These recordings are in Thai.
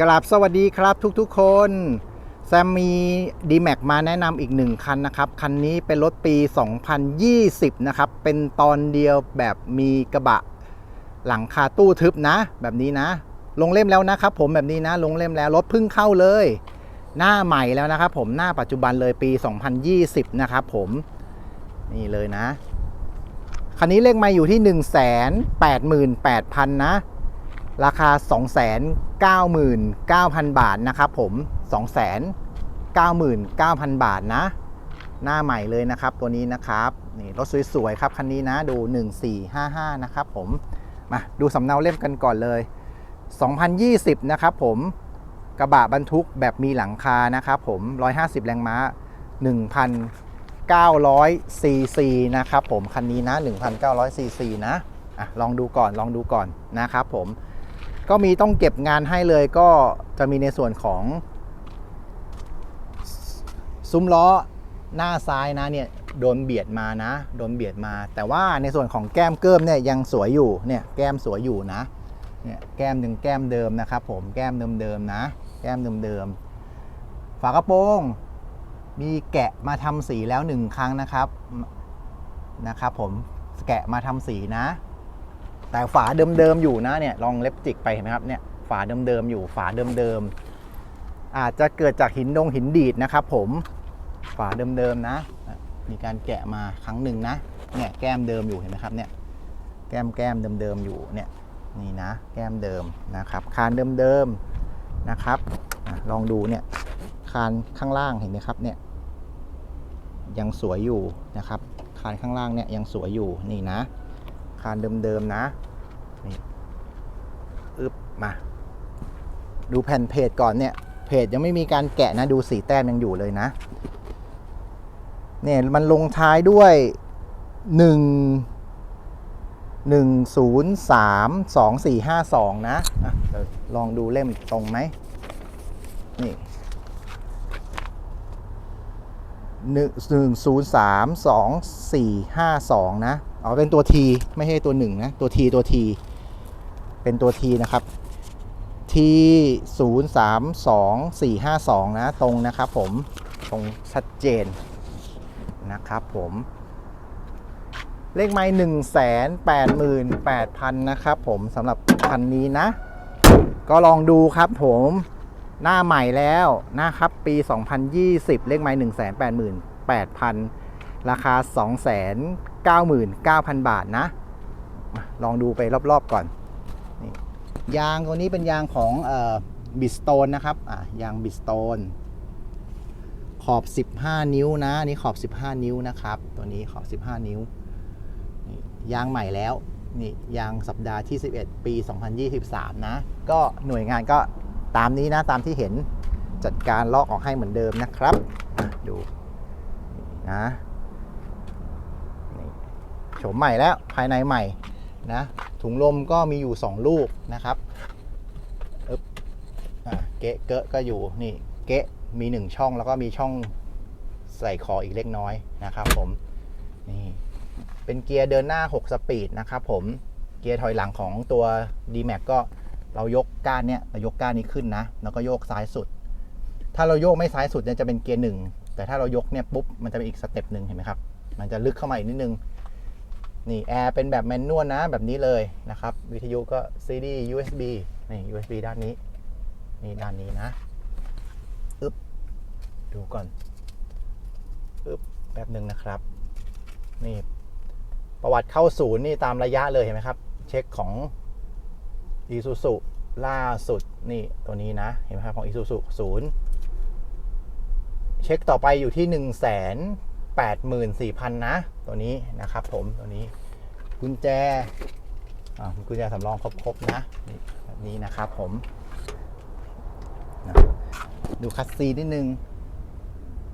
กราบสวัสดีครับทุกๆคน แซมมี d m a x มาแนะนำอีกหนึ่งคันนะครับ คันนี้เป็นรถปี 2020 นะครับ เป็นตอนเดียวแบบมีกระบะหลังคาตู้ทึบนะ แบบนี้นะ ลงเล่มแล้วนะครับผมแบบนี้นะ ลงเล่มแล้วรถพิ่งเข้าเลย หน้าใหม่แล้วนะครับผมหน้าปัจจุบันเลยปี 2020 นะครับผมนี่เลยนะ คันนี้เลขไม่อยู่ที่ 188,000 นะ ราคา 299,000 บาทนะครับผม 299,000 บาทนะ หน้าใหม่เลยนะครับตัวนี้นะครับนี่รถสวยๆครับคันนี้นะดู 1455 นะครับผม มาดูสำเนาเล่มกันก่อนเลย 2020 นะครับผมกระบะบรรทุกแบบมีหลังคานะครับผม 150 แรงม้า 1,900 ซีซีนะครับผม คันนี้นะ 1,900 ซีซีนะอะลองดูก่อนลองดูก่อนนะครับผม ก็มีต้องเก็บงานให้เลยก็จะมีในส่วนของ ซุ้มล้อหน้าซ้ายนะเนี่ยโดนเบียดมานะ โดนเบียดมา แต่ว่าในส่วนของแก้มเกิมเนี่ยยังสวยอยู่เนี่ยแก้มสวยอยู่นะเนี่ยแก้มยังแก้มเดิมนะครับ ผมแก้มเดิมๆนะ แก้มเดิมๆฝากระโปรงมีแกะมาทำสีแล้วหนึ่งครั้งนะครับนะครับ ผมแกะมาทำสีนะ แต่ฝาเดิมๆอยู่นะเนี่ยลองเล็บจิกไปเห็นไหมครับเนี่ยฝาเดิมๆอยู่ฝาเดิมๆอาจจะเกิดจากหินดงหินดีดนะครับ ผมฝาเดิมๆนะ มีการแกะมาครั้งหนึ่งนะเนี่ยแก้มเดิมอยู่เห็นไหมครับเนี่ยแก้มแก้มเดิมๆอยู่เนี่ยนี่นะ แก้มเดิมนะครับ คานเดิมๆนะครับลองดูเนี่ยคานข้างล่างเห็นไหมครับเนี่ยยังสวยอยู่นะครับ คานข้างล่างเนี่ยยังสวยอยู่นี่นะานเดิมๆนะนี่อึบมา ดูแผ่นเพจก่อนเนี่ย เพจยังไม่มีการแกะนะ ดูสีแต้มยังอยู่เลยนะ เนี่ยมันลงท้ายด้วย1 1 0 3 2 4 5 2นะอะเดี๋ยวลองดูเล่มตรงไหมนี่หนึ่งหนึ่งศูนย์สามสองสี่ห้าสองนะ เอาเป็นตัวทีไม่ใช่ตัวหนึ่งนะ ตัวทีตัวทีเป็นตัวทีนะครับทีศูนย์สามสองสี่ห้าสองนะ ตรงนะครับผม ตรงชัดเจนนะครับผม เลขไม้หนึ่งแสนแปดหมื่นแปดพันนะครับผมสำหรับคันนี้นะ ก็ลองดูครับผมหน้าใหม่แล้วนะครับ ปี 2020 เลขไม้1 8 8 0 0 0ราคา 99,000 บาทนะ ลองดูไปรอบๆก่อนยางตัวนี้เป็นยางของบิสโตนนะครับยางบิสโตนขอบ 15 นิ้วนะนี่ขอบ 15 นิ้วนะครับ ตัวนี้ขอบ 15 นิ้วยางใหม่แล้วนี่ยางสัปดาห์ที่ 11 ปี 2023 นะ ก็หน่วยงานก็ตามนี้นะ ตามที่เห็นจัดการลอกออกให้เหมือนเดิมนะครับ ดูนะ โฉมใหม่แล้วภายในใหม่นะถุงลมก็มีอยู่ 2 ลูกนะครับอึ๊บอะเกะเกะก็อยู่นี่เกะมี 1 ช่องแล้วก็มีช่องใส่คออีกเล็กน้อยนะครับผมนี่เป็นเกียร์เดินหน้า 6 สปีดนะครับผมเกียร์ถอยหลังของตัว d m a x ก็เรายกก้านเนี่ยเรายกก้านนี้ขึ้นนะ แล้วก็โยกซ้ายสุด ถ้าเราโยกไม่ซ้ายสุดเนี่ยจะเป็นเกียร์หนึ่งแต่ถ้าเรายกเนี่ยปุ๊บมันจะเป็นอีกสเต็ปหนึ่งเห็นไหมครับมันจะลึกเข้ามาอีกนิดนึง นี่แอร์เป็นแบบแมนนวลนะแบบนี้เลยนะครับ วิทยุก็ CD USB นี่ USB ด้านนี้ นี่ด้านนี้นะอึบดูก่อนอึบแป๊บหนึ่งนะครับ นี่ประวัติเข้าศูนย์นี่ตามระยะเลยเห็นไหมครับ เช็คของอีซูซุล่าสุดนี่ตัวนี้นะ เห็นไหมครับของอีซูซุศูนย์เช็คต่อไปอยู่ที่1นึ่งแส นแปดหมื่นสี่พันนะ ตัวนี้นะครับผมตัวนี้กุญแจอ่ากุญแจสำรองครบๆนะนี่แบบนี้นะครับผมนะดูคัสซีนิดนึง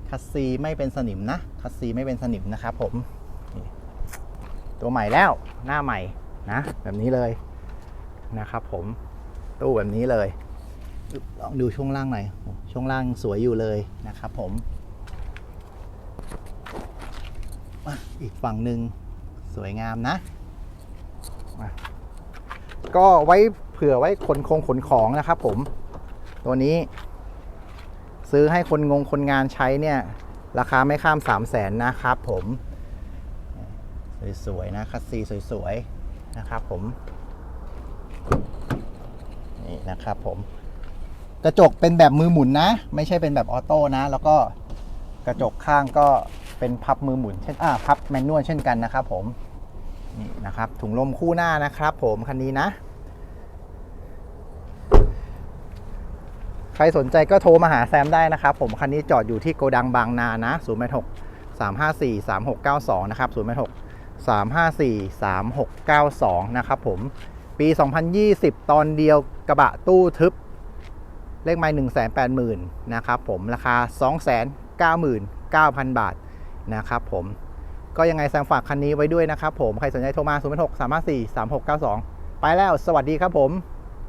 คัสซีไม่เป็นสนิมนะ คัสซีไม่เป็นสนิมนะครับผม ตัวใหม่แล้วหน้าใหม่นะ แบบนี้เลยนะครับผม ตู้แบบนี้เลย ลองดูช่วงล่างหน่อย ช่วงล่างสวยอยู่เลยนะครับผม อีกฝั่งหนึ่งสวยงามนะอะก็ไว้เผื่อไว้ขนคงขนของนะครับผม ตัวนี้ ซื้อให้คนงงคนงานใช้เนี่ย ราคาไม่ข้าม 3 0 0แสนนะครับผม สวยๆนะคัสซีสวยๆนะครับผมนี่นะครับผม กระจกเป็นแบบมือหมุนนะ ไม่ใช่เป็นแบบออโต้นะ แล้วก็กระจกข้างก็ เป็นพับมือหมุนเช่นอ่าพับแมนนวลเช่นกันนะครับผมนี่นะครับถุงลมคู่หน้านะครับผมคันนี้นะ ใครสนใจก็โทรมาหาแซมได้นะครับผมคันนี้จอดอยู่ที่โกดังบางนานะ0 8 6 3 5 4 3 6 9 2นะครับ0 8 6 3 5 4 3 6 9 2นะครับผมปี 2020 ตอนเดียวกระบะตู้ทึบ เลขไม้1 8 0 0 0 0นะครับผมราคา 299,000 บาท นะครับผมก็ยังไงแซงฝากคันนี้ไว้ด้วยนะครับผม ใครสนใจโทรมา 0 6 3 5 4 3 6 9 2 ไปแล้ว สวัสดีครับผม